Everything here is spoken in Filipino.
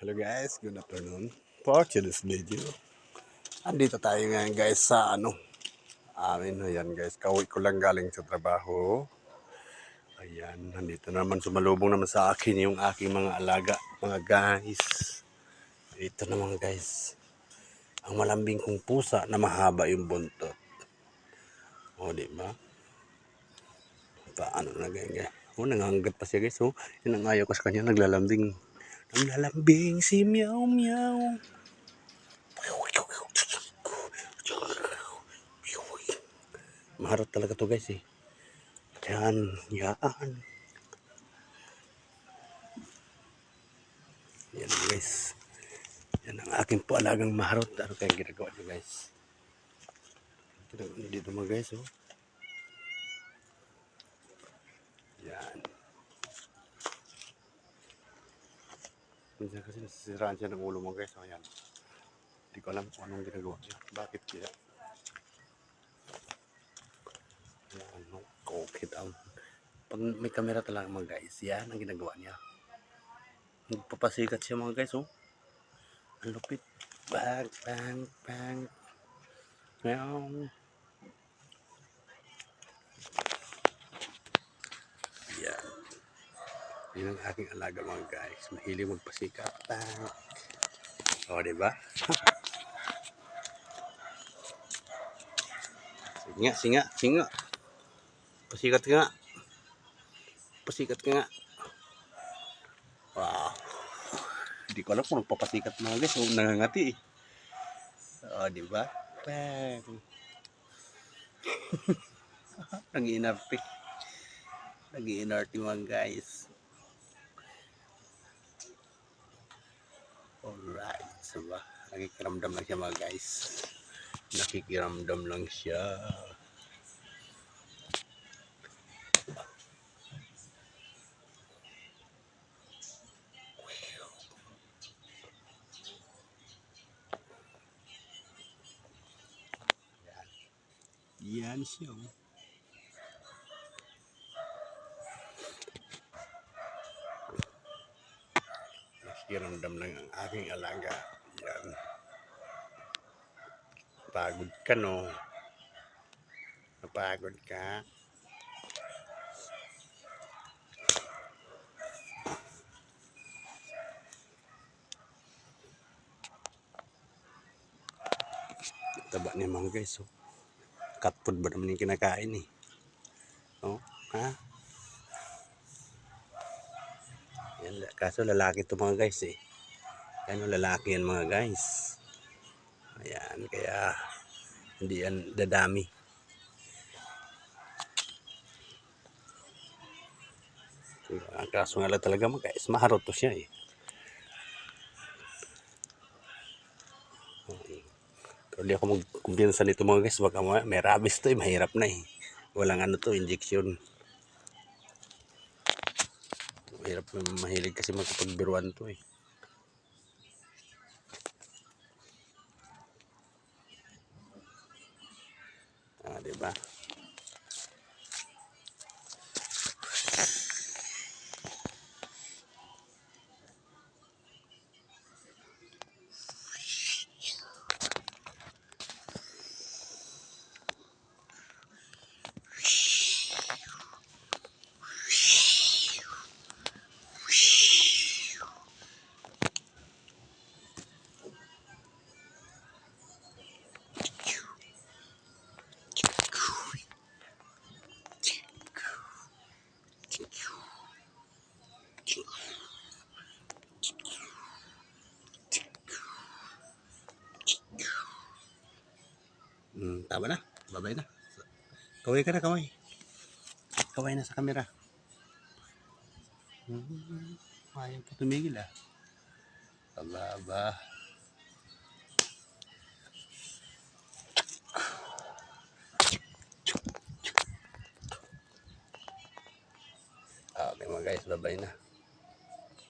Hello guys, good afternoon. For today's video. Andito tayo ngayon guys sa ano. Amin, ayan guys. Kauwi ko lang galing sa trabaho. Ayan, nandito naman sumalubong naman sa akin yung aking mga alaga, mga guys. Ito naman guys. Ang malambing kong pusa na mahaba yung buntot. O, di ba? Paano na ganyan guys? O, nangangagat pa siya guys. O, yun ang ayaw ko sa kanya, naglalambing. Naglalambing si Meow Meow. Maharot talaga to guys eh. Yan, yan. Yan guys. Yan ang aking po alagang maharot. Ano kayang ginagawa niyo guys? Ginagawa niyo dito mga guys oh. Yan. Minsan kasi nasisiraan siya ng ulo mo guys. O yan. Hindi ko alam kung anong ginagawa niya. Bakit kaya? Yan. no? Kokit ang... Pag may camera talaga mga guys, yan ang ginagawa niya. Nagpapasikat siya mga guys, oh. Ang lupit. Bang, bang, bang. Meow. Yan. Yan ang aking alaga mga guys. Mahilig magpasikat. Bang. O, di ba? singa, singa, singa. Pasikat ka nga. Pasikat ka nga. Wow. Hindi ko alam kung nagpapasikat mga guys. O, nangangati eh. O, di ba? Bang. Nag-iinarte. Nag-iinarte mga guys. Alright. So ba? Nakikiramdam lang siya mga guys. Nakikiramdam lang siya. Yan siya. Nakikiramdam lang ang aking alaga. Yan. Pagod ka no. Napagod ka. Taba niya mga guys. Oh. Cat food ba naman yung kinakain eh. Oh, ha? Yan, la- kaso lalaki to mga guys eh. Ang lalaki yan mga guys. Ayan, kaya hindi yan dadami. Ang kaso nga lang talaga mga guys, maharot to siya eh. Pero di ako magkumpiyansa nito mga guys, baka may rabies to eh, mahirap na eh. Walang ano to, injection. Mahirap, mahilig kasi magkapagbiruan to eh. Ah, di Hmm, tama na. Babay na. Kaway ka na, kaway. Kaway na sa kamera. Hmm, ayaw pa tumigil ah. Aba, aba. Okay mga guys, babay na.